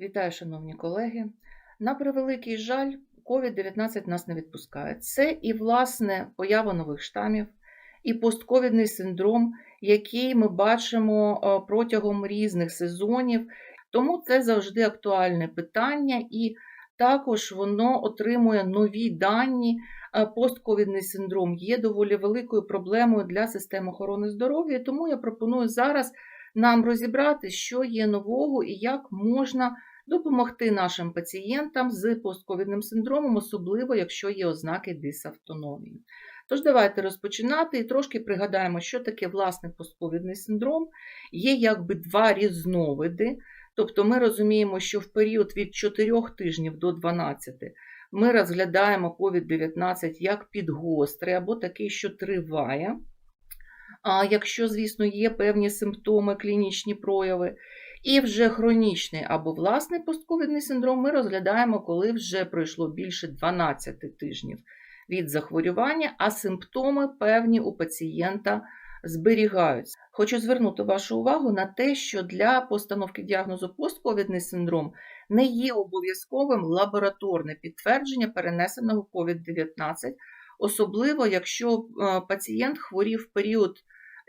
Вітаю, шановні колеги. На превеликий жаль, COVID-19 нас не відпускає. Це і, власне, поява нових штамів, і постковідний синдром, який ми бачимо е, протягом різних сезонів. Тому це завжди актуальне питання, і також воно отримує нові дані. Е, Постковідний синдром є доволі великою проблемою для системи охорони здоров'я, тому я пропоную зараз нам розібрати, що є нового і як можна допомогти нашим пацієнтам з постковідним синдромом, особливо якщо є ознаки дисавтономії. Тож давайте розпочинати і трошки пригадаємо, що таке власне постковідний синдром. Є якби два різновиди. Тобто ми розуміємо, що в період від 4 тижнів до 12 ми розглядаємо COVID-19 як підгострий або такий, що триває. А якщо, звісно, є певні симптоми, клінічні прояви, і вже хронічний або власний постковідний синдром ми розглядаємо, коли вже пройшло більше 12 тижнів від захворювання, а симптоми певні у пацієнта зберігаються. Хочу звернути вашу увагу на те, що для постановки діагнозу постковідний синдром не є обов'язковим лабораторне підтвердження перенесеного COVID-19, особливо якщо е, пацієнт хворів в період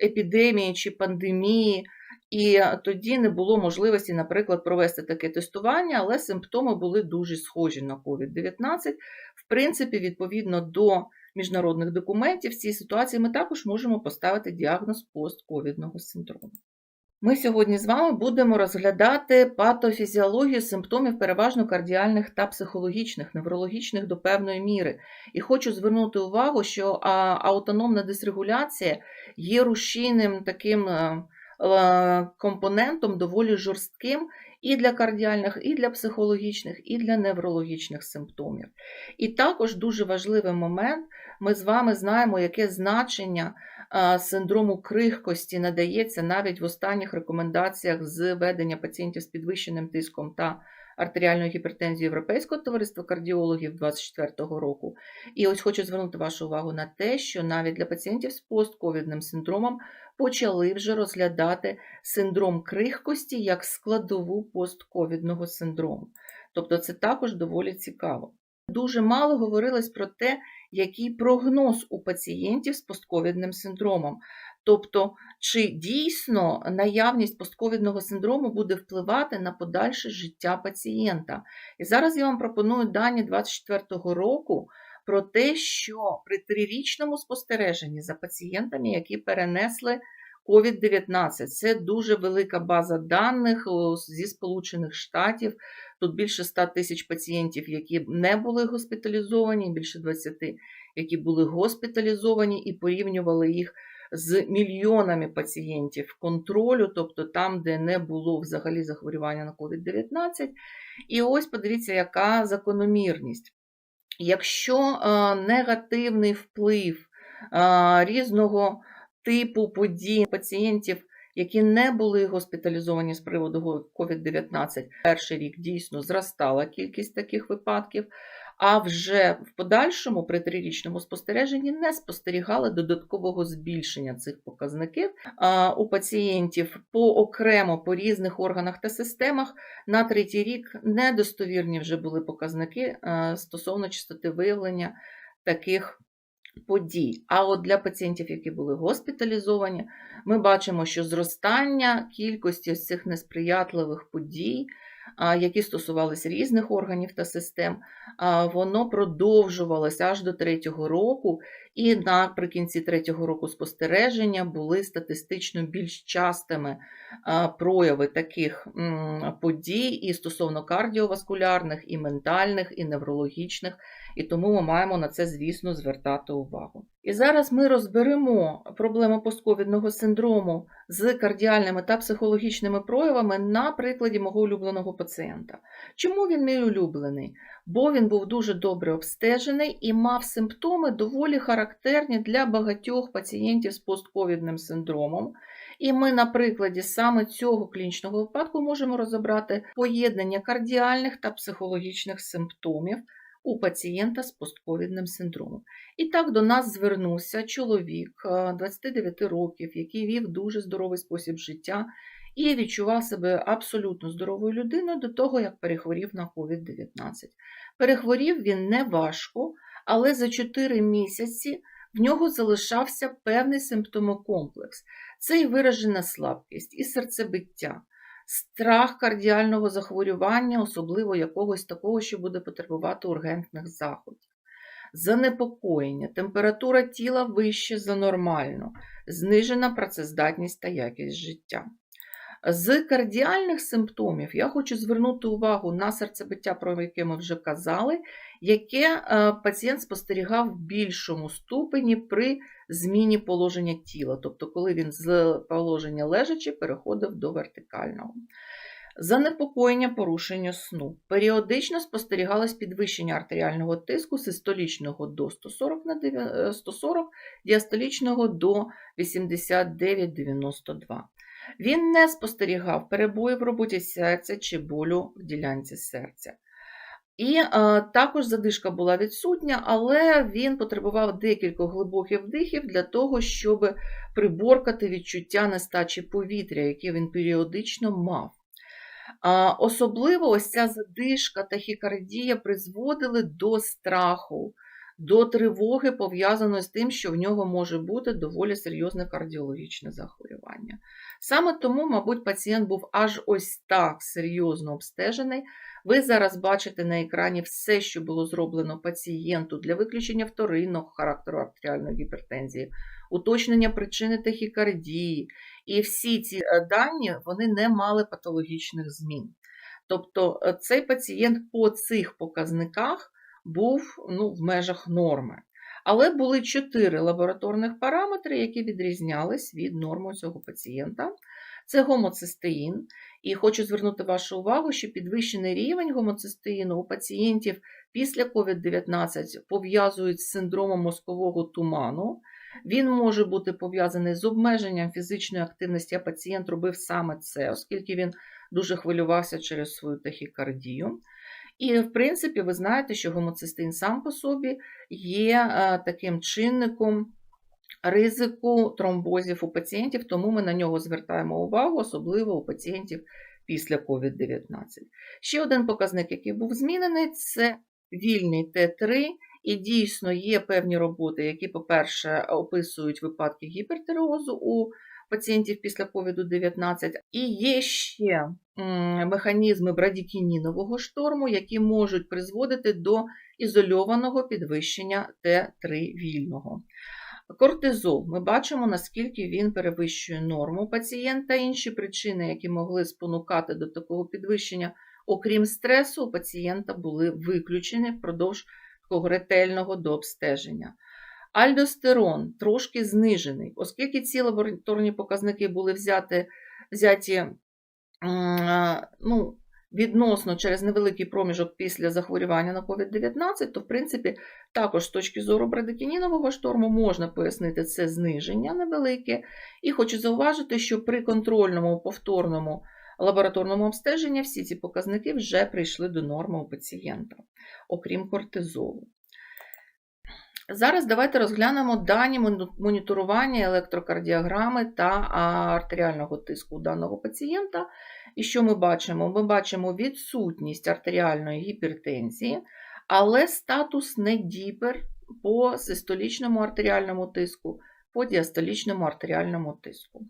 епідемії чи пандемії, і тоді не було можливості, наприклад, провести таке тестування, але симптоми були дуже схожі на COVID-19. В принципі, відповідно до міжнародних документів, в цій ситуації ми також можемо поставити діагноз постковідного синдрому. Ми сьогодні з вами будемо розглядати патофізіологію симптомів переважно кардіальних та психологічних, неврологічних до певної міри. І хочу звернути увагу, що автономна дисрегуляція є рушійним таким е, е, компонентом доволі жорстким і для кардіальних, і для психологічних, і для неврологічних симптомів. І також дуже важливий момент, ми з вами знаємо, яке значення синдрому крихкості надається навіть в останніх рекомендаціях з ведення пацієнтів з підвищеним тиском та артеріальною гіпертензією Європейського товариства кардіологів 2024 року. І ось хочу звернути вашу увагу на те, що навіть для пацієнтів з постковідним синдромом почали вже розглядати синдром крихкості як складову постковідного синдрому. Тобто це також доволі цікаво. Дуже мало говорилось про те, який прогноз у пацієнтів з постковідним синдромом. Тобто, чи дійсно наявність постковідного синдрому буде впливати на подальше життя пацієнта. І зараз я вам пропоную дані 2024 року про те, що при трирічному спостереженні за пацієнтами, які перенесли COVID-19, це дуже велика база даних зі Сполучених Штатів. Тут більше 100 тисяч пацієнтів, які не були госпіталізовані, більше 20, які були госпіталізовані, і порівнювали їх з мільйонами пацієнтів контролю, тобто там, де не було взагалі захворювання на COVID-19. І ось подивіться, яка закономірність. Якщо е, негативний вплив е, різного типу подій пацієнтів які не були госпіталізовані з приводу COVID-19. Перший рік дійсно зростала кількість таких випадків, а вже в подальшому при трирічному спостереженні не спостерігали додаткового збільшення цих показників. У пацієнтів по окремо по різних органах та системах на третій рік недостовірні вже були показники стосовно частоти виявлення таких подій. А от для пацієнтів, які були госпіталізовані, ми бачимо, що зростання кількості цих несприятливих подій, які стосувалися різних органів та систем, воно продовжувалося аж до третього року, і наприкінці третього року спостереження були статистично більш частими прояви таких подій і стосовно кардіоваскулярних, і ментальних, і неврологічних і тому ми маємо на це, звісно, звертати увагу. І зараз ми розберемо проблему постковідного синдрому з кардіальними та психологічними проявами на прикладі мого улюбленого пацієнта. Чому він мій улюблений? Бо він був дуже добре обстежений і мав симптоми доволі характерні для багатьох пацієнтів з постковідним синдромом. І ми на прикладі саме цього клінічного випадку можемо розібрати поєднання кардіальних та психологічних симптомів у пацієнта з постковідним синдромом. І так до нас звернувся чоловік 29 років, який вів дуже здоровий спосіб життя і відчував себе абсолютно здоровою людиною до того, як перехворів на COVID-19. Перехворів він не важко, але за 4 місяці в нього залишався певний симптомокомплекс. Це і виражена слабкість, і серцебиття, страх кардіального захворювання, особливо якогось такого, що буде потребувати ургентних заходів. Занепокоєння, температура тіла вище за нормальну, знижена працездатність та якість життя. З кардіальних симптомів я хочу звернути увагу на серцебиття, про яке ми вже казали, яке е, пацієнт спостерігав в більшому ступені при зміні положення тіла, тобто коли він з положення лежачи переходив до вертикального. Занепокоєння порушення сну. Періодично спостерігалось підвищення артеріального тиску систолічного до 140 на 140, діастолічного до 89-92. Він не спостерігав перебої в роботі серця чи болю в ділянці серця. І е, також задишка була відсутня, але він потребував декількох глибоких вдихів для того, щоб приборкати відчуття нестачі повітря, яке він періодично мав. А, Особливо ось ця задишка та хікардія призводили до страху, до тривоги, пов'язаної з тим, що в нього може бути доволі серйозне кардіологічне захворювання. Саме тому, мабуть, пацієнт був аж ось так серйозно обстежений. Ви зараз бачите на екрані все, що було зроблено пацієнту для виключення вторинного характеру артеріальної гіпертензії, уточнення причини тахікардії. І всі ці е, дані вони не мали патологічних змін. Тобто е, цей пацієнт по цих показниках був ну, в межах норми. Але були чотири лабораторних параметри, які відрізнялись від норми цього пацієнта. Це гомоцистеїн. І хочу звернути вашу увагу, що підвищений рівень гомоцистеїну у пацієнтів після COVID-19 пов'язують з синдромом мозкового туману. Він може бути пов'язаний з обмеженням фізичної активності, а пацієнт робив саме це, оскільки він дуже хвилювався через свою тахікардію. І, в принципі, ви знаєте, що гомоцистин сам по собі є е, таким чинником ризику тромбозів у пацієнтів, тому ми на нього звертаємо увагу, особливо у пацієнтів після COVID-19. Ще один показник, який був змінений, це вільний Т3. І дійсно є певні роботи, які, по-перше, описують випадки гіпертиреозу у пацієнтів після COVID-19, і є ще механізми брадікінінового шторму, які можуть призводити до ізольованого підвищення Т3 вільного. Кортизол. Ми бачимо, наскільки він перевищує норму пацієнта. Інші причини, які могли спонукати до такого підвищення, окрім стресу, у пацієнта були виключені впродовж такого ретельного дообстеження. Альдостерон трошки знижений, оскільки ці лабораторні показники були взяти, взяті ну, відносно через невеликий проміжок після захворювання на COVID-19, то, в принципі, також з точки зору брадикінінового шторму можна пояснити це зниження невелике. І хочу зауважити, що при контрольному повторному лабораторному обстеженні всі ці показники вже прийшли до норми у пацієнта, окрім кортизолу. Зараз давайте розглянемо дані моніторування електрокардіограми та артеріального тиску даного пацієнта. І що ми бачимо? Ми бачимо відсутність артеріальної гіпертензії, але статус не діпер по систолічному артеріальному тиску, по діастолічному артеріальному тиску.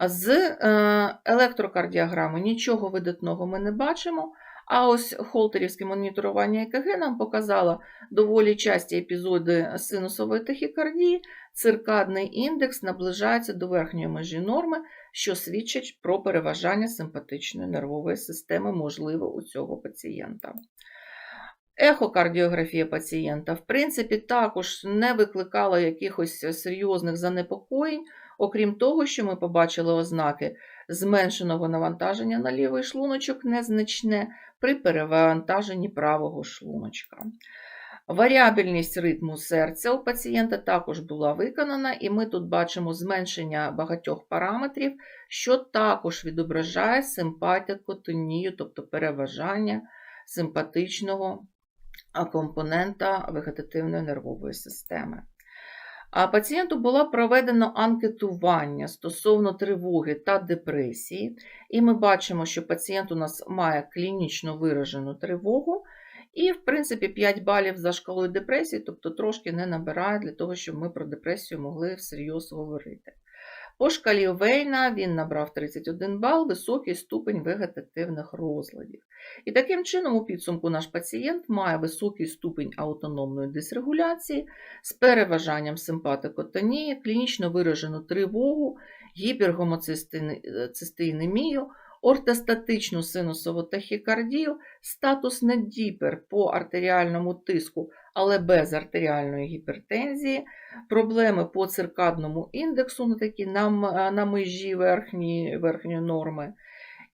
З е, електрокардіограми нічого видатного ми не бачимо. А ось холтерівське моніторування ЕКГ нам показало доволі часті епізоди синусової тахікардії, циркадний індекс наближається до верхньої межі норми, що свідчить про переважання симпатичної нервової системи, можливо, у цього пацієнта. Ехокардіографія пацієнта, в принципі, також не викликала якихось серйозних занепокоєнь, окрім того, що ми побачили ознаки зменшеного навантаження на лівий шлуночок незначне при перевантаженні правого шлуночка. Варіабельність ритму серця у пацієнта також була виконана, і ми тут бачимо зменшення багатьох параметрів, що також відображає симпатикотонію, тобто переважання симпатичного компонента вегетативної нервової системи. А пацієнту було проведено анкетування стосовно тривоги та депресії, і ми бачимо, що пацієнт у нас має клінічно виражену тривогу, і, в принципі, 5 балів за шкалою депресії, тобто трошки не набирає для того, щоб ми про депресію могли всерйоз говорити. По шкалі Вейна він набрав 31 бал, високий ступень вегетативних розладів. І таким чином, у підсумку наш пацієнт має високий ступень аутономної дисрегуляції з переважанням симпатикотонії, клінічно виражену тривогу, гіпергомоцистеїнемію, ортостатичну синусову тахікардію, статус недіпер по артеріальному тиску, але без артеріальної гіпертензії, проблеми по циркадному індексу, ну, такі на, на межі верхньої, верхньої норми,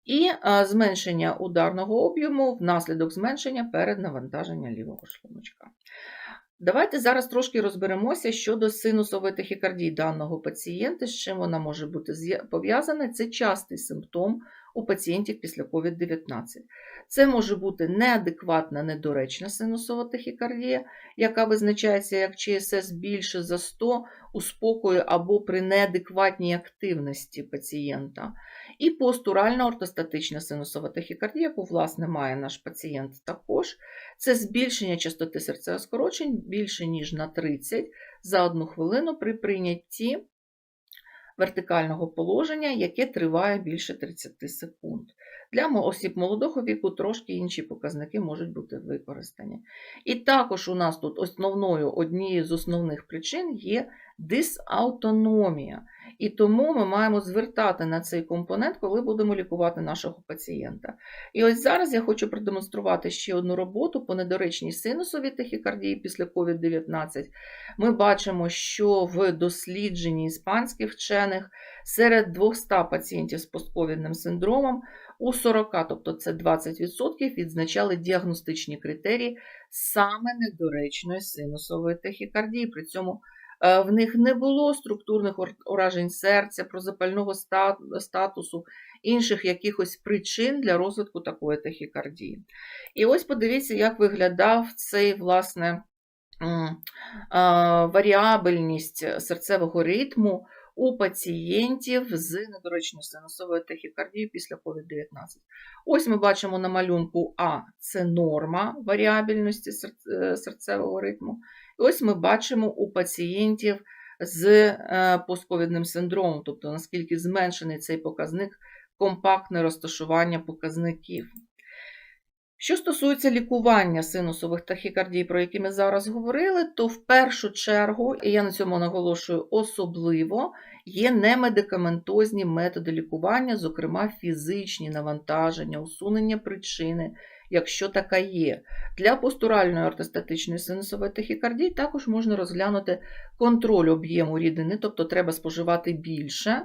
і а, зменшення ударного об'єму внаслідок зменшення переднавантаження лівого шлуночка. Давайте зараз трошки розберемося щодо синусової тахікардії даного пацієнта, з чим вона може бути пов'язана. Це частий симптом у пацієнтів після COVID-19. Це може бути неадекватна, недоречна синусова тахікардія, яка визначається як ЧСС більше за 100 у спокою або при неадекватній активності пацієнта. І постуральна ортостатична синусова тахікардія, яку, власне, має наш пацієнт також. Це збільшення частоти серцевих скорочень більше, ніж на 30 за одну хвилину при прийнятті вертикального положення, яке триває більше 30 секунд. Для осіб молодого віку трошки інші показники можуть бути використані. І також у нас тут основною, однією з основних причин є дисаутономія. І тому ми маємо звертати на цей компонент, коли будемо лікувати нашого пацієнта. І ось зараз я хочу продемонструвати ще одну роботу по недоречній синусовій тахікардії після COVID-19. Ми бачимо, що в дослідженні іспанських вчених серед 200 пацієнтів з постковідним синдромом у 40, тобто це 20%, відзначали діагностичні критерії саме недоречної синусової тахікардії. При цьому в них не було структурних ур- уражень серця, прозапального ста- статусу, інших якихось причин для розвитку такої тахікардії. І ось подивіться, як виглядав цей, власне, варіабельність серцевого ритму у пацієнтів з недоречною синусовою тахікардією після COVID-19. Ось ми бачимо на малюнку А це норма варіабельності е, серцевого ритму. І ось ми бачимо у пацієнтів з е, постковідним синдромом, тобто наскільки зменшений цей показник, компактне розташування показників. Що стосується лікування синусових тахікардій, про які ми зараз говорили, то в першу чергу, і я на цьому наголошую особливо, є немедикаментозні методи лікування, зокрема фізичні навантаження, усунення причини, якщо така є. Для постуральної ортостатичної синусової тахікардії також можна розглянути контроль об'єму рідини, тобто треба споживати більше,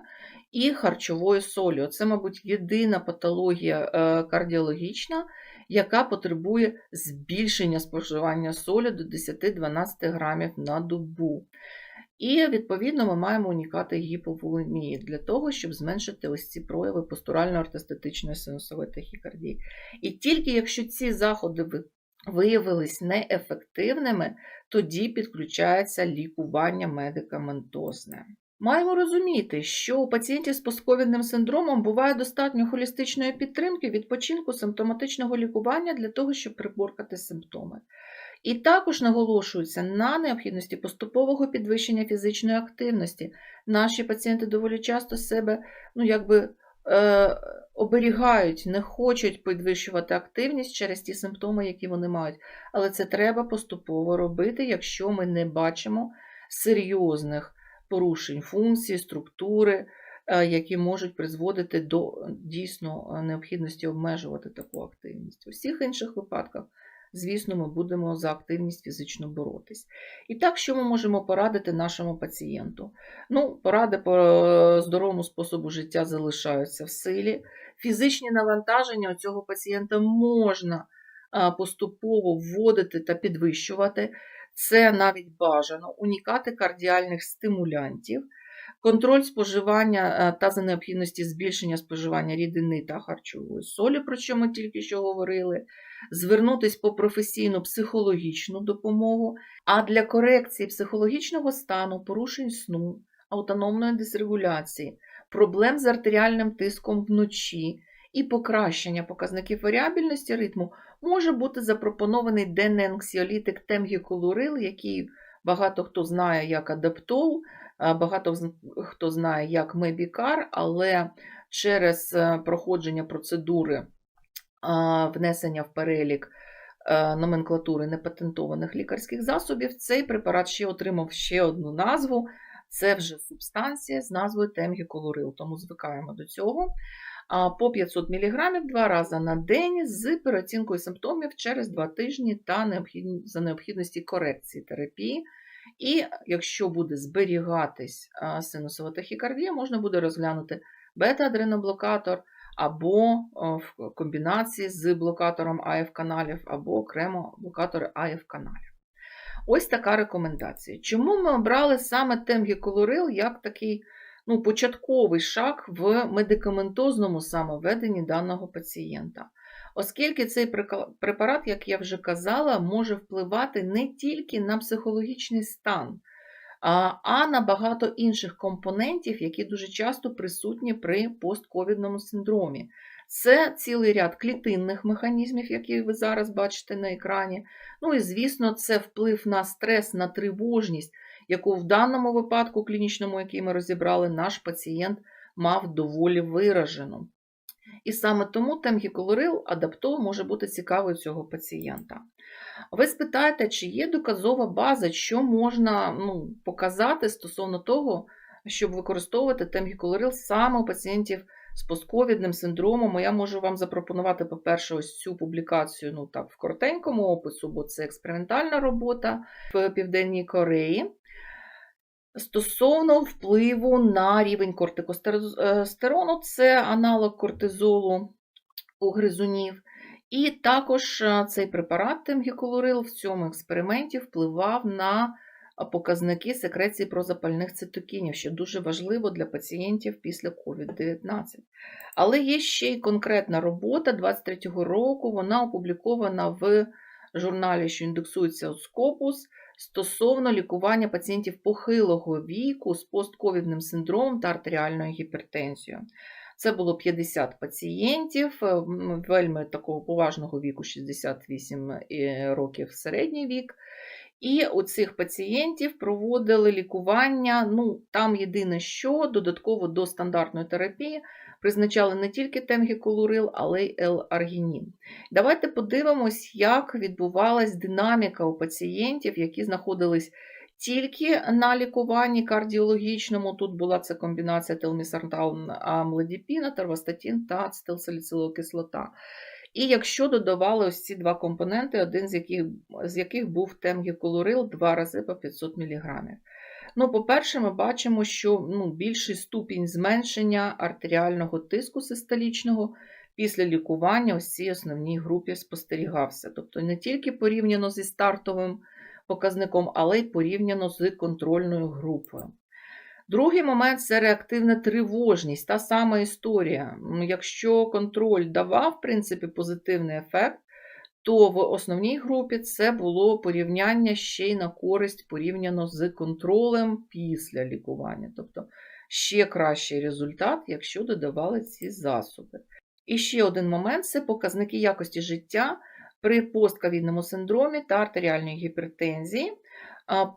і харчової солі. Це, мабуть, єдина патологія е, кардіологічна, яка потребує збільшення споживання солі до 10-12 грамів на добу. І, відповідно, ми маємо унікати гіповолемії для того, щоб зменшити ось ці прояви постурально-ортестетичної синусової тахікардії. І тільки якщо ці заходи ви- виявились неефективними, тоді підключається лікування медикаментозне. Маємо розуміти, що у пацієнтів з постковідним синдромом буває достатньо холістичної підтримки, відпочинку, симптоматичного лікування для того, щоб приборкати симптоми. І також наголошується на необхідності поступового підвищення фізичної активності. Наші пацієнти доволі часто себе ну, якби, е, оберігають, не хочуть підвищувати активність через ті симптоми, які вони мають. Але це треба поступово робити, якщо ми не бачимо серйозних порушень функції, структури, е, які можуть призводити до е, дійсно е, необхідності обмежувати таку активність. У всіх інших випадках, звісно, ми будемо за активність фізично боротись. І так, що ми можемо порадити нашому пацієнту? Ну, поради по здоровому способу життя залишаються в силі. Фізичні навантаження у цього пацієнта можна поступово вводити та підвищувати. Це навіть бажано уникати кардіальних стимулянтів. контроль споживання е, та за необхідності збільшення споживання рідини та харчової солі, про що ми тільки що говорили, звернутись по професійну психологічну допомогу, а для корекції психологічного стану, порушень сну, автономної дисрегуляції, проблем з артеріальним тиском вночі і покращення показників варіабільності ритму може бути запропонований денний анксіолітик темгіколурил, який багато хто знає як адаптол, багато хто знає як мебікар, але через е, проходження процедури внесення в перелік е, номенклатури непатентованих лікарських засобів, цей препарат ще отримав ще одну назву. Це вже субстанція з назвою темгіколурил, тому звикаємо до цього. По 500 мг два рази на день з переоцінкою симптомів через 2 тижні та за необхідності корекції терапії. І якщо буде зберігатись синусова тахікардія, можна буде розглянути бета-адреноблокатор або в комбінації з блокатором АФ-каналів, або окремо блокатори АФ-каналів. Ось така рекомендація. Чому ми обрали саме темгіколорил як такий ну, початковий шаг в медикаментозному самовведенні даного пацієнта? Оскільки цей препарат, як я вже казала, може впливати не тільки на психологічний стан, а на багато інших компонентів, які дуже часто присутні при постковідному синдромі. Це цілий ряд клітинних механізмів, які ви зараз бачите на екрані. Ну і, звісно, це вплив на стрес, на тривожність, яку в даному випадку клінічному, який ми розібрали, наш пацієнт мав доволі виражену. І саме тому темгіколорил адаптол може бути цікавий цього пацієнта. Ви спитаєте, чи є доказова база, що можна ну, показати стосовно того, щоб використовувати темгіколорил саме у пацієнтів з постковідним синдромом. Я можу вам запропонувати, по-перше, ось цю публікацію ну, так, в коротенькому опису, бо це експериментальна робота в Південній Кореї. Стосовно впливу на рівень кортикостерону, це аналог кортизолу у гризунів. І також е, цей препарат темгіколорил в цьому експерименті впливав на показники секреції прозапальних цитокінів, що дуже важливо для пацієнтів після COVID-19. Але є ще й конкретна робота 23-го року, вона опублікована в журналі, що індексується у Scopus, стосовно лікування пацієнтів похилого віку з постковідним синдромом та артеріальною гіпертензією. Це було 50 пацієнтів, е, вельми такого поважного віку, 68 е, років середній вік. І у цих пацієнтів проводили лікування. Ну, там єдине що, додатково до стандартної терапії призначали не тільки темгіколурил, але й L-аргінін. Давайте подивимось, як відбувалась динаміка у пацієнтів, які знаходились тільки на лікуванні кардіологічному. Тут була це комбінація телмісартал, амлодіпіна, тервостатін та ацетилсаліцилова кислота. І якщо додавали ось ці два компоненти, один з яких, з яких був темгіколорил два рази по 500 мг. Ну, по-перше, ми бачимо, що ну, більший ступінь зменшення артеріального тиску систолічного після лікування ось цій основній групі спостерігався. Тобто не тільки порівняно зі стартовим показником, але й порівняно з контрольною групою. Другий момент це реактивна тривожність, та сама історія. Якщо контроль давав, в принципі, позитивний ефект, то в основній групі це було порівняння ще й на користь порівняно з контролем після лікування. Тобто ще кращий результат, якщо додавали ці засоби. І ще один момент це показники якості життя при постковідному синдромі та артеріальній гіпертензії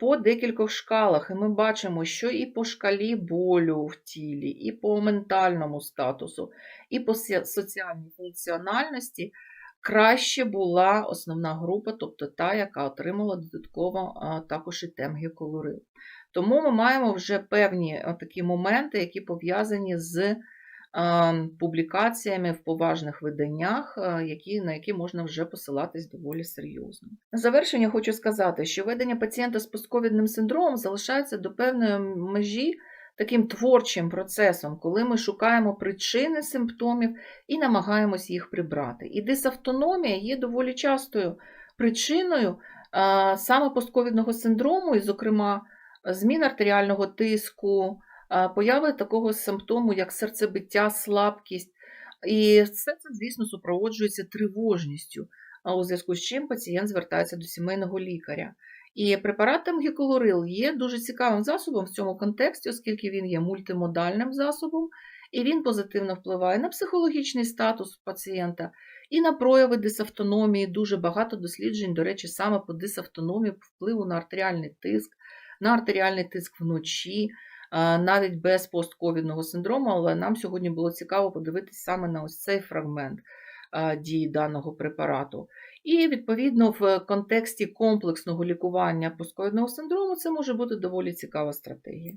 по декількох шкалах. І ми бачимо, що і по шкалі болю в тілі, і по ментальному статусу, і по соціальній функціональності краще була основна група, тобто та, яка отримала додатково також і темгіколорил. Тому ми маємо вже певні такі моменти, які пов'язані з публікаціями в поважних виданнях, які, на які можна вже посилатись доволі серйозно. На завершення хочу сказати, що ведення пацієнта з постковідним синдромом залишається до певної межі таким творчим процесом, коли ми шукаємо причини симптомів і намагаємось їх прибрати. І дисавтономія є доволі частою причиною саме постковідного синдрому, і, зокрема, змін артеріального тиску, появи такого симптому, як серцебиття, слабкість. І все це, звісно, супроводжується тривожністю, у зв'язку з чим пацієнт звертається до сімейного лікаря. І препарат темгіколорил є дуже цікавим засобом в цьому контексті, оскільки він є мультимодальним засобом, і він позитивно впливає на психологічний статус пацієнта і на прояви дисавтономії. Дуже багато досліджень, до речі, саме по дисавтономії, впливу на артеріальний тиск, на артеріальний тиск вночі, навіть без постковідного синдрому, але нам сьогодні було цікаво подивитися саме на ось цей фрагмент дії даного препарату. І, відповідно, в контексті комплексного лікування постковідного синдрому це може бути доволі цікава стратегія.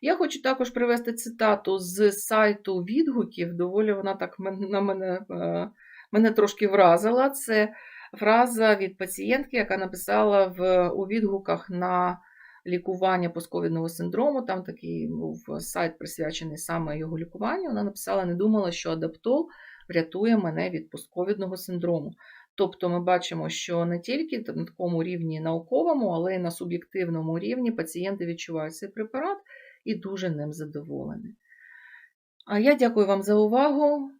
Я хочу також привести цитату з сайту відгуків. Доволі вона так на мене, е, мене трошки вразила. Це фраза від пацієнтки, яка написала в, у відгуках на лікування постковідного синдрому. Там такий був сайт присвячений саме його лікуванню. Вона написала: не думала, що адаптол врятує мене від постковідного синдрому. Тобто ми бачимо, що не тільки на такому рівні науковому, але й на суб'єктивному рівні пацієнти відчувають цей препарат і дуже ним задоволені. А я дякую вам за увагу.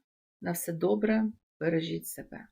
На все добре, бережіть себе.